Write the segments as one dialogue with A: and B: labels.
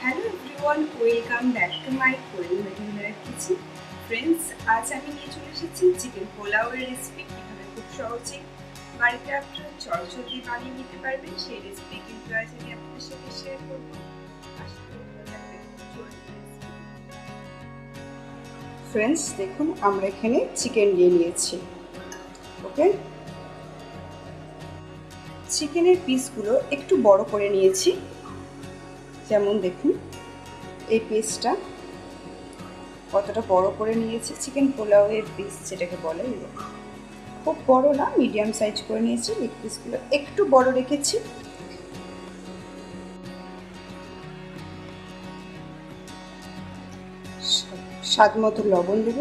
A: Hello everyone welcome back to my Koyel মেডিনার kitchen friends আজ আমি নিয়ে চলে এসেছি চিকেন পোলাওয়ের রেসিপি কীভাবে খুব সহজে বাড়িতে আপনারা চটজলদি বানিয়ে নিতে পারবেন, সেই রেসিপি কিন্তু আজ আমি আপনাদের সাথে শেয়ার করব। ফ্রেন্ডস দেখুন, আমরা এখানে চিকেন নিয়ে নিয়েছি। ওকে চিকেনের পিসগুলো একটু বড় করে নিয়েছি। যেমন দেখুন, এই পিসটা কতটা বড় করে নিয়েছি। চিকেন পোলাওয়ের পিস যেটাকে বলে খুব বড় না মিডিয়াম সাইজ করে নিয়েছি। লেগ পিসগুলো একটু বড় রেখেছি। স্বাদ মতো লবণ দেব।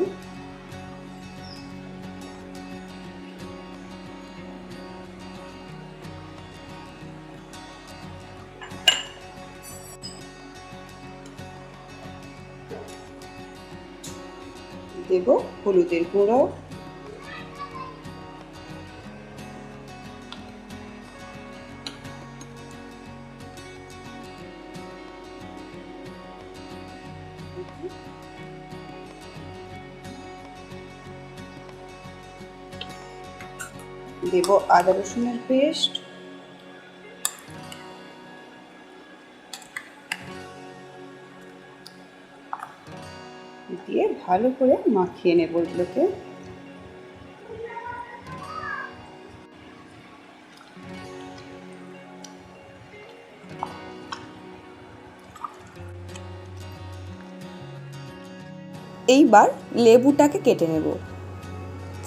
A: দেব হলুদের গুঁড়ো। দেব আদা রসুনের পেস্ট। দিয়ে ভালো করে মাখিয়ে নেব এগুলোকে। এইবার লেবুটাকে কেটে নেব।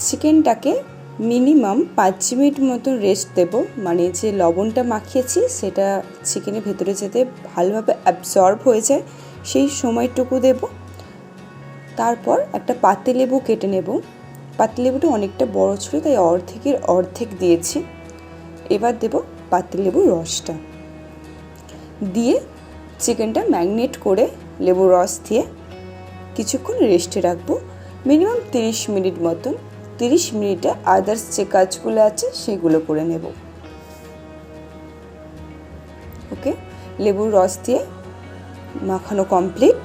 A: চিকেনটাকে মিনিমাম পাঁচ মিনিট মতো রেস্ট দেব। মানে যে লবণটা মাখিয়েছি, সেটা চিকেনের ভেতরে যাতে ভালোভাবে অ্যাবজর্ব হয়ে যায়, সেই সময়টুকু দেব। তারপর একটা পাতিলেবু কেটে নেব। পাতিলেবুটা অনেকটা বড় ছিল, তাই অর্ধেকের অর্ধেক দিয়েছি। এবার দেব পাতিলেবুর রসটা। দিয়ে চিকেনটা ম্যাগনেট করে লেবুর রস দিয়ে কিছুক্ষণ রেস্টে রাখব। মিনিমাম তিরিশ মিনিট মতন। তিরিশ মিনিটে আদার্স যে কাজগুলো আছে সেগুলো করে নেব। ওকে? লেবুর রস দিয়ে মাখানো কমপ্লিট।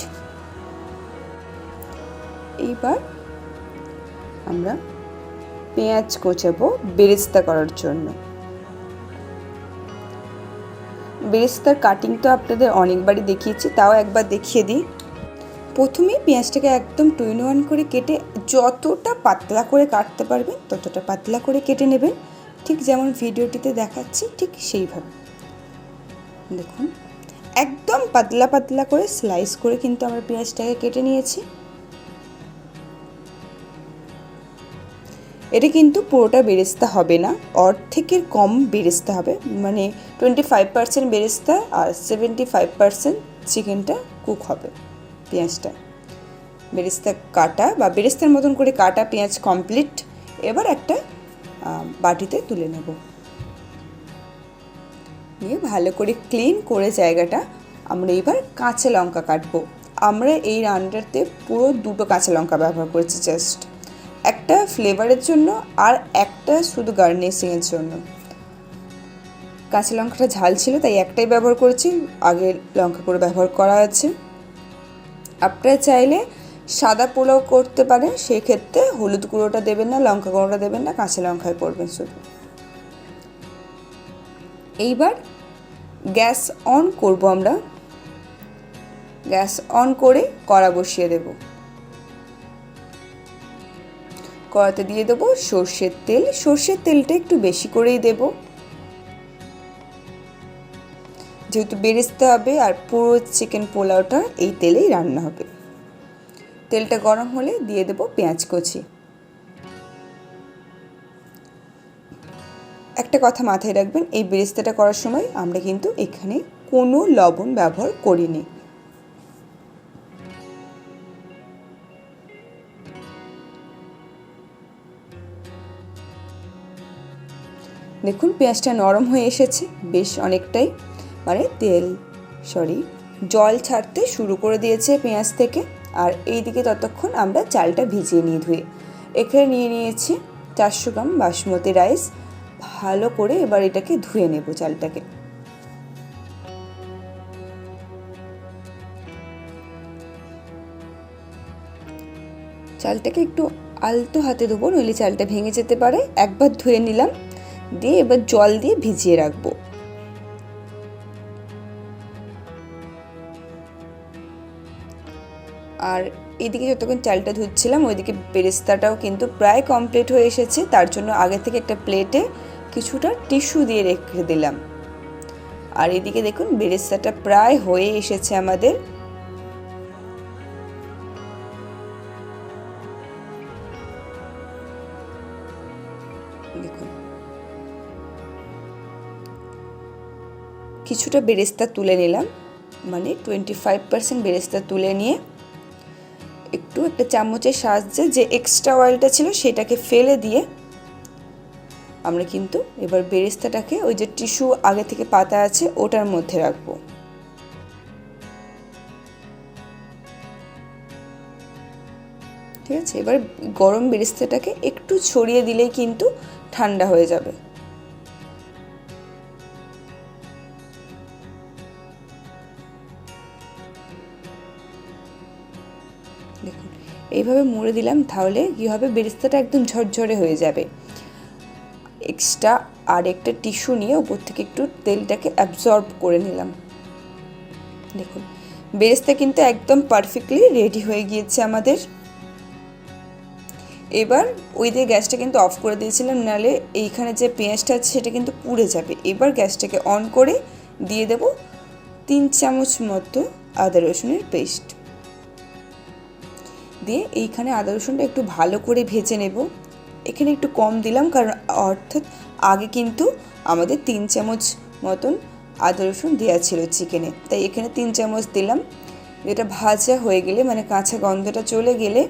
A: এইবার আমরা পেঁয়াজ কোচাবো বেরেস্তা করার জন্য। বেরেস্তার কাটিং তো আপনাদের অনেকবারই দেখিয়েছি, তাও একবার দেখিয়ে দিই। প্রথমেই পেঁয়াজটাকে একদম টুইন ওয়ান করে কেটে যতটা পাতলা করে কাটতে পারবেন, ততটা পাতলা করে কেটে নেবেন। ঠিক যেমন ভিডিওটিতে দেখাচ্ছি, ঠিক সেইভাবে। দেখুন, একদম পাতলা পাতলা করে স্লাইস করে কিন্তু আমরা পেঁয়াজটাকে কেটে নিয়েছি। এটা কিন্তু পুরোটা বেরেস্তা হবে না। অর্ধেকের কম বেরেস্তা হবে। মানে টোয়েন্টি ফাইভ পার্সেন্ট বেরেস্তা আর সেভেন্টি ফাইভ পার্সেন্ট চিকেনটা কুক হবে পেঁয়াজটা। বেরেস্তা কাটা বা বেরেস্তার মতন করে কাটা পেঁয়াজ কমপ্লিট এবার একটা বাটিতে তুলে নেব। নিয়ে ভালো করে ক্লিন করে জায়গাটা আমরা এবার কাঁচা লঙ্কা কাটবো। আমরা এই রান্নাতে পুরো দুটো কাঁচা লঙ্কা ব্যবহার করেছি জাস্ট একটা ফ্লেভারের জন্য আর একটা শুধু গার্নিশিংয়ের জন্য। কাঁচা লঙ্কাটা ঝাল ছিল, তাই একটাই ব্যবহার করেছি। আগে লঙ্কা করে ব্যবহার করা আছে আপনারা চাইলে সাদা পোলাও করতে পারেন, সেক্ষেত্রে হলুদ গুঁড়োটা দেবেন না, লঙ্কা গুঁড়োটা দেবেন না, কাঁচা লঙ্কায় করবেন শুধু। এইবার গ্যাস অন করব আমরা। গ্যাস অন করে কড়া বসিয়ে দেব। কড়াতে দিয়ে দেবো সর্ষের তেল। সর্ষের তেলটা একটু বেশি করেই দেব। যেহেতু বেরেস্তে হবে আর পুরো চিকেন পোলাওটা এই তেলেই রান্না হবে। তেলটা গরম হলে দিয়ে দেব পেঁয়াজ কচি। একটা কথা মাথায় রাখবেন, এই বেরেস্তাটা করার সময় আমরা কিন্তু এখানে কোনো লবণ ব্যবহার করিনি। দেখুন, পেঁয়াজটা নরম হয়ে এসেছে, বেশ অনেকটাই। মানে তেল সরি জল ছাড়তে শুরু করে দিয়েছে পেঁয়াজ থেকে। আর এই দিকে ততক্ষণ আমরা চালটা ভিজিয়ে নিয়ে ধুয়ে, এখানে নিয়ে নিয়েছি চারশো গ্রাম বাসমতি রাইস। ভালো করে এবার এটাকে ধুয়ে নেব চালটাকে। চালটাকে একটু আলতো হাতে ধোবো, নইলে চালটা ভেঙে যেতে পারে। একবার ধুয়ে নিলাম। দিয়ে এবার জল দিয়ে ভিজিয়ে রাখব। আর এদিকে যতক্ষণ চালটা ধুচ্ছিলাম, ওইদিকে বেরেস্তাটাও কিন্তু প্রায় কমপ্লিট হয়ে এসেছে। তার জন্য আগে থেকে একটা প্লেটে কিছুটা টিস্যু দিয়ে রেখে দিলাম। আর এদিকে দেখুন, বেরেস্তাটা প্রায় হয়ে এসেছে আমাদের। দেখুন কিছুটা বেরেস্তা তুলে নিলাম মানে টোয়েন্টি ফাইভ পার্সেন্ট বেরেস্তা তুলে নিয়ে একটু একটা চামচের সাহায্যে যে এক্সট্রা অয়েলটা ছিল সেটাকে ফেলে দিয়ে আমরা কিন্তু এবার বেরেস্তাটাকে ওই যে টিস্যু আগে থেকে পাতা আছে ওটার মধ্যে রাখব। ঠিক আছে? এবার গরম বেরেস্তাটাকে একটু ছড়িয়ে দিলেই কিন্তু ঠান্ডা হয়ে যাবে। এইভাবে মুড়ে দিলাম, তাহলে কী হবে? বেরেস্তাটা একদম ঝরঝরে হয়ে যাবে। এক্সট্রা আর একটা টিস্যু নিয়ে উপর থেকে একটু তেলটাকে অ্যাবজর্ব করে নিলাম। দেখুন, বেরেস্তা কিন্তু একদম পারফেক্টলি রেডি হয়ে গিয়েছে আমাদের। এবার ওই দিয়ে গ্যাসটা কিন্তু অফ করে দিয়েছিলাম নাহলে এইখানে যে পেঁয়াজটা আছে সেটা কিন্তু পুড়ে যাবে। এবার গ্যাসটাকে অন করে দিয়ে দেব তিন চামচ মতো আদা রসুনের পেস্ট দিয়ে এইখানে আদা রসুনটা একটু ভালো করে ভেজে নেব। এখানে একটু কম দিলাম কারণ অর্থাৎ আগে কিন্তু আমাদের তিন চামচ মতন আদা রসুন দেওয়া ছিল চিকেনে। তাই এখানে তিন চামচ দিলাম। এটা ভাজা হয়ে গেলে মানে কাঁচা গন্ধটা চলে গেলে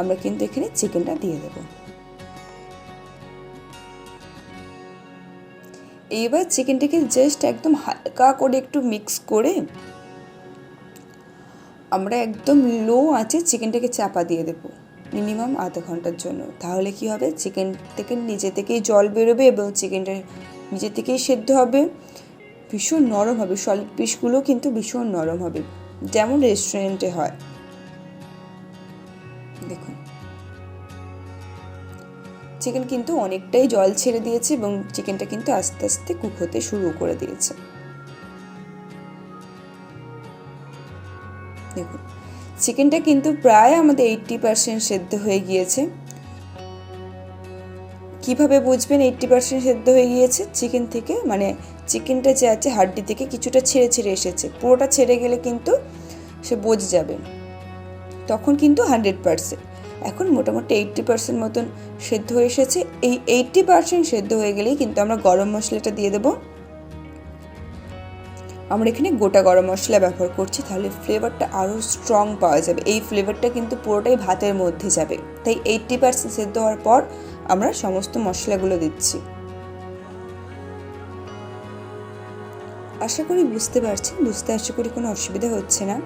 A: আমরা কিন্তু এখানে চিকেনটা দিয়ে দেব। এইবার চিকেনটাকে জাস্ট একদম হালকা করে একটু মিক্স করে আমরা একদম লো আঁচে চিকেনটাকে চাপা দিয়ে দেবো মিনিমাম আধা ঘণ্টার জন্য। তাহলে কি হবে? চিকেন থেকে নিজে থেকেই জল বেরোবে এবং চিকেনটা নিজে থেকেই সেদ্ধ হবে। ভীষণ নরম হবে। সলিড পিসগুলো কিন্তু ভীষণ নরম হবে। যেমন রেস্টুরেন্টে হয়। দেখুন। চিকেন কিন্তু অনেকটাই জল ছেড়ে দিয়েছে এবং চিকেনটা কিন্তু আস্তে আস্তে কুক হতে শুরু করে দিয়েছে। দেখুন চিকেনটা কিন্তু প্রায় আমাদের এইট্টি পার্সেন্ট সেদ্ধ হয়ে গিয়েছে। কীভাবে বুঝবেন এইট্টি পার্সেন্ট সেদ্ধ হয়ে গিয়েছে? চিকেন থেকে মানে চিকেনটা যে আছে হাড্ডি থেকে কিছুটা ছেড়ে ছেড়ে এসেছে। পুরোটা ছেড়ে গেলে কিন্তু সে বোঝে যাবে। তখন কিন্তু হান্ড্রেড পার্সেন্ট এখন মোটামুটি এইট্টি পার্সেন্ট মতন সেদ্ধ হয়ে এসেছে। এই এইট্টি পার্সেন্ট সেদ্ধ হয়ে গেলেই কিন্তু আমরা গরম মশলাটা দিয়ে দেবো। আমরা এখানে গোটা গরম মশলা ব্যবহার করছি, তাহলে ফ্লেভারটা আরও স্ট্রং পাওয়া যাবে। এই ফ্লেভারটা কিন্তু পুরোটাই ভাতের মধ্যে যাবে। তাই এইট্টি পার্সেন্ট সেদ্ধ হওয়ার পর আমরা সমস্ত মশলাগুলো দিচ্ছি। আশা করি বুঝতে পারছেন, বুঝতে আশা করি কোনো অসুবিধা হচ্ছে না।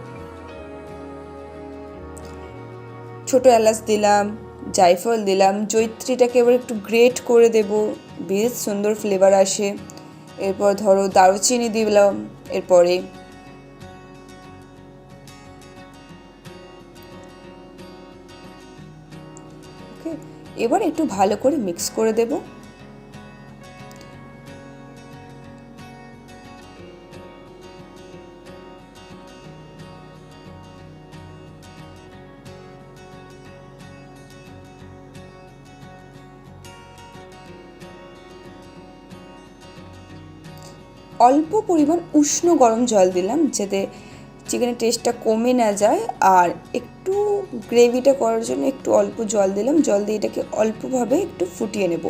A: ছোট এলাচ দিলাম, জায়ফল দিলাম জৈত্রীটাকে এবার একটু গ্রেট করে দেব। বেশ সুন্দর ফ্লেভার আসে। এরপর ধরো দারুচিনি দিলাম। এরপরে এবার একটু ভালো করে মিক্স করে দেব। অল্প পরিমাণ উষ্ণ গরম জল দিলাম যাতে চিকেনের টেস্টটা কমে না যায় আর একটু গ্রেভিটা করার জন্য একটু অল্প জল দিলাম। জল দিয়ে এটাকে অল্পভাবে একটু ফুটিয়ে নেব।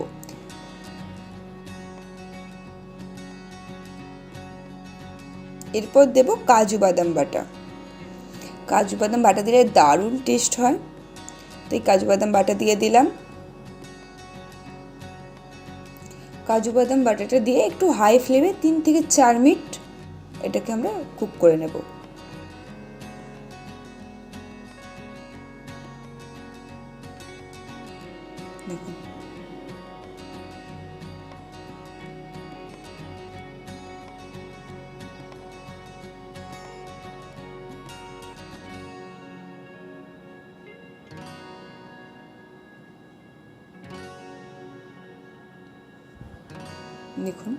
A: এরপর দেব কাজু বাদাম বাটা। কাজু বাদাম বাটা দিলে দারুণ টেস্ট হয়। তো এই কাজু বাদাম বাটা দিয়ে দিলাম। কাজু বাদাম বাটারটা দিয়ে একটু হাই ফ্লেমে তিন থেকে চার মিনিট এটাকে আমরা কুক করে নেব। দেখুন।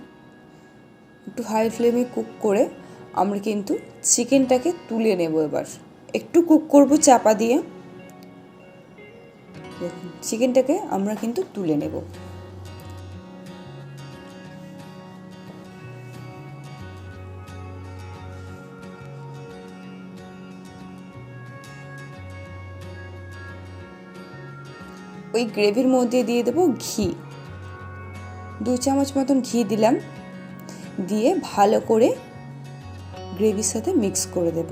A: একটু হাই ফ্লেমে কুক করে আমরা কিন্তু চিকেনটাকে তুলে নেব এবার। একটু কুক করব চাপা দিয়ে। দেখুন চিকেনটাকে আমরা কিন্তু তুলে নেব। ওই গ্রেভির মধ্যে দিয়ে দেবো ঘি। দু চামচ মতন ঘি দিলাম। দিয়ে ভালো করে গ্রেভির সাথে মিক্স করে দেব।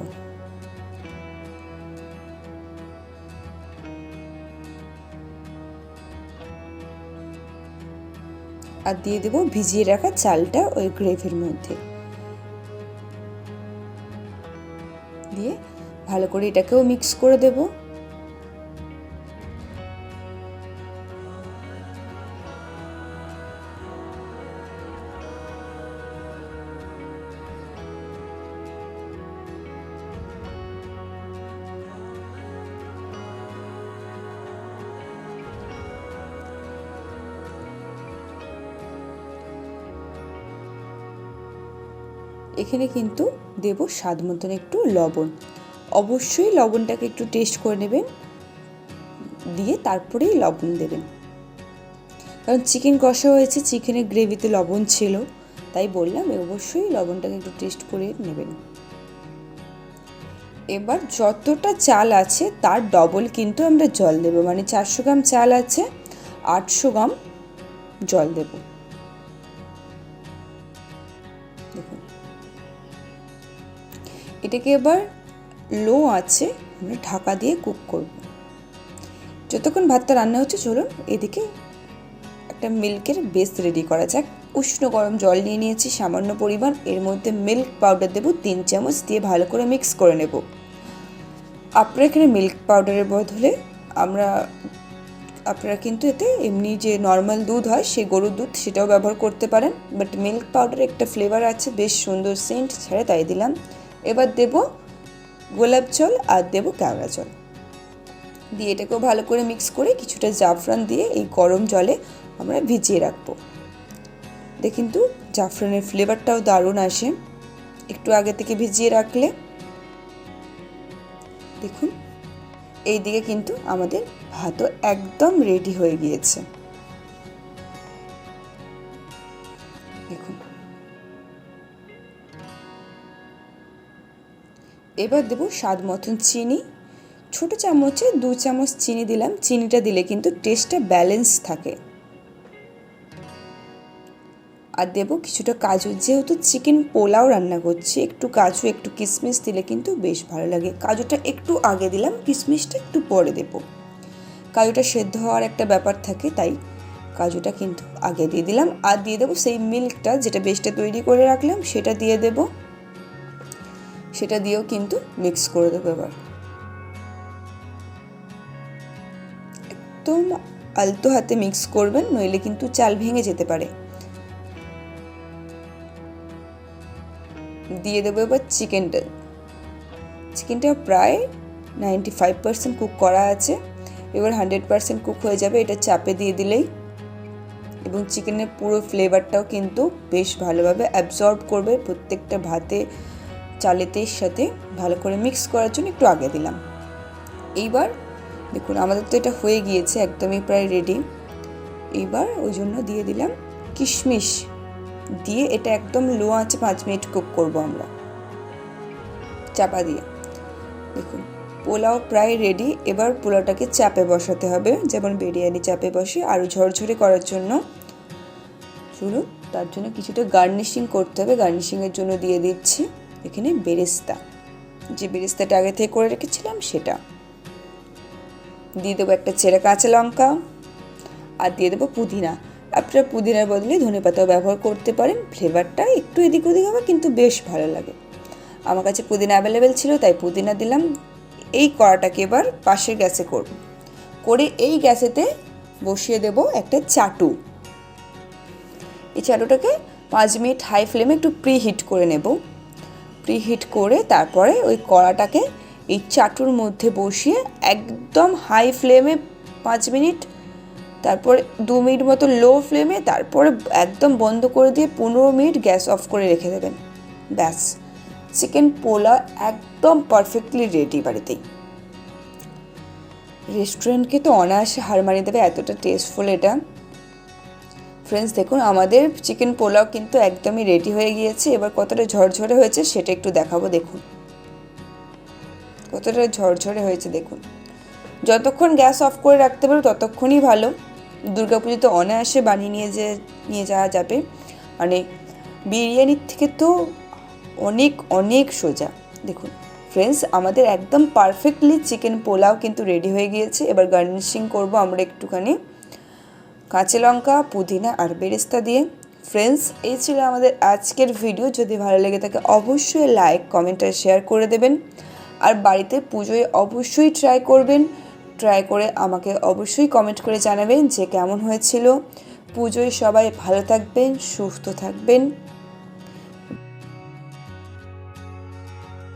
A: আর দিয়ে দেব ভিজিয়ে রাখা চালটা ওই গ্রেভির মধ্যে। দিয়ে ভালো করে এটাকেও মিক্স করে দেবো। এখানে কিন্তু দেব স্বাদ মতন একটু লবণ। অবশ্যই লবণটাকে একটু টেস্ট করে নেবেন, দিয়ে তারপরেই লবণ দেবেন। কারণ চিকেন কষা হয়েছে চিকেনের গ্রেভিতে লবণ ছিল, তাই বললাম অবশ্যই লবণটাকে একটু টেস্ট করে নেবেন। এবার যতটা চাল আছে তার ডবল কিন্তু আমরা জল দেব মানে চারশো গ্রাম চাল আছে, আটশো গ্রাম জল দেব। এটাকে এবার লো আছে আমরা ঢাকা দিয়ে কুক করব। যতক্ষণ ভাতটা রান্না হচ্ছে, চলুন এদিকে একটা মিল্কের বেস রেডি করা যাক। উষ্ণ গরম জল নিয়ে নিয়েছি, সামান্য পরিমাণ। এর মধ্যে মিল্ক পাউডার দেবো তিন চামচ দিয়ে ভালো করে মিক্স করে নেব। আপনারা এখানে মিল্ক পাউডারের বদলে আমরা, আপনারা কিন্তু এতে এমনি যে নর্মাল দুধ হয়, সেই গরুর দুধ সেটাও ব্যবহার করতে পারেন। বাট মিল্ক পাউডার একটা ফ্লেভার আছে, বেশ সুন্দর সেন্ট ছেড়ে, তাই দিলাম। এবার দেব গোলাপ জল আর দেব কেওড়া জল। দিয়ে এটাকেও ভালো করে মিক্স করে কিছুটা জাফরান দিয়ে এই গরম জলে আমরা ভিজিয়ে রাখব। দিয়ে কিন্তু জাফরানের ফ্লেভারটাও দারুণ আসে। একটু আগে থেকে ভিজিয়ে রাখলে। দেখুন এই দিকে কিন্তু আমাদের ভাতও একদম রেডি হয়ে গিয়েছে। এবার দেবো স্বাদ মতন চিনি। ছোট চামচে দু চামচ চিনি দিলাম। চিনিটা দিলে কিন্তু টেস্টটা ব্যালেন্স থাকে। আর দেবো কিছুটা কাজু। যেহেতু চিকেন পোলাও রান্না করছি, একটু কাজু, একটু কিশমিশ দিলে কিন্তু বেশ ভালো লাগে। কাজুটা একটু আগে দিলাম কিশমিশটা একটু পরে দেব। কাজুটা সেদ্ধ হওয়ার একটা ব্যাপার থাকে, তাই কাজুটা কিন্তু আগে দিয়ে দিলাম। আর দিয়ে দেবো সেই মিল্কটা যেটা বেশটা তৈরি করে রাখলাম, সেটা দিয়ে দেব। সেটা দিয়েও কিন্তু মিক্স করে দেবো এবার। একদম আলতো হাতে মিক্স করবেন, নইলে কিন্তু চাল ভেঙে যেতে পারে। দিয়ে দেবো এবার চিকেনটা চিকেনটা প্রায় নাইনটি ফাইভ পার্সেন্ট কুক করা আছে। এবার হান্ড্রেড পার্সেন্ট কুক হয়ে যাবে, এটা চাপে দিয়ে দিলেই। এবং চিকেনের পুরো ফ্লেভারটাও কিন্তু বেশ ভালোভাবে অ্যাবজর্ব করবে, প্রত্যেকটা ভাতে চালেতের সাথে ভালো করে মিক্স করার জন্য একটু আগে দিলাম। এইবার দেখুন, আমাদের তো এটা হয়ে গিয়েছে, একদমই প্রায় রেডি এইবার ওই জন্য দিয়ে দিলাম কিশমিশ। দিয়ে এটা একদম লো আছে পাঁচ মিনিট কুক করব আমরা। চাপা দিয়ে। দেখুন, পোলাও প্রায় রেডি এবার পোলাওটাকে চাপে বসাতে হবে, যেমন বিরিয়ানি চাপে বসে, আরও ঝরঝরে করার জন্য। চলুন, তার জন্য কিছুটা গার্নিশিং করতে হবে। গার্নিশিংয়ের জন্য দিয়ে দিচ্ছি। এখানে বেরেস্তা। যে বেরেস্তাটা আগে থেকে করে রেখেছিলাম সেটা। দিয়ে দেবো একটা চেরা কাঁচা লঙ্কা আর দিয়ে দেবো পুদিনা। আপনারা পুদিনার বদলে ধনে পাতাও ব্যবহার করতে পারেন। ফ্লেভারটা একটু এদিক ওদিক হবে কিন্তু বেশ ভালো লাগে। আমার কাছে পুদিনা অ্যাভেলেবেল ছিল, তাই পুদিনা দিলাম। এই কড়াটাকে এবার পাশের গ্যাসে করব। করে এই গ্যাসেতে বসিয়ে দেব একটা চাটু। এই চাটুটাকে পাঁচ মিনিট হাই ফ্লেমে একটু প্রি হিট করে নেব। প্রি হিট করে তারপরে ওই কড়াটাকে এই চাটুর মধ্যে বসিয়ে একদম হাই ফ্লেমে পাঁচ মিনিট, তারপরে দু মিনিট মতো লো ফ্লেমে, তারপরে একদম বন্ধ করে দিয়ে পনেরো মিনিট গ্যাস অফ করে রেখে দেবেন। ব্যাস, চিকেন পোলা একদম পারফেক্টলি রেডি বাড়িতেই। রেস্টুরেন্টকে তো অনায়াসে হার মানিয়ে দেবে, এতটা টেস্টফুল এটা। ফ্রেন্ডস দেখুন, আমাদের চিকেন পোলাও কিন্তু একদমই রেডি হয়ে গিয়েছে। এবার কতটা ঝরঝরে হয়েছে সেটা একটু দেখাবো, দেখুন। কতটা ঝরঝরে হয়েছে, দেখুন। যতক্ষণ গ্যাস অফ করে রাখতে পারো, ততক্ষণই ভালো। দুর্গাপুজোতে অনায়াসে বানিয়ে নিয়ে যে, নিয়ে যাওয়া যাবে। মানে বিরিয়ানির থেকে তো অনেক অনেক সোজা। দেখুন ফ্রেন্ডস আমাদের একদম পারফেক্টলি চিকেন পোলাও কিন্তু রেডি হয়ে গিয়েছে। এবার গার্নিশিং করব আমরা একটুখানি। কাঁচা লঙ্কা, পুদিনা আর বেরেস্তা দিয়ে। ফ্রেন্ডস এই ছিল আমাদের আজকের ভিডিও যদি ভালো লেগে থাকে, অবশ্যই লাইক কমেন্ট আর শেয়ার করে দেবেন। আর বাড়িতে পুজোয় অবশ্যই ট্রাই করবেন। ট্রাই করে আমাকে অবশ্যই কমেন্ট করে জানাবেন যে কেমন হয়েছিল। পুজোয় সবাই ভালো থাকবেন, সুস্থ থাকবেন।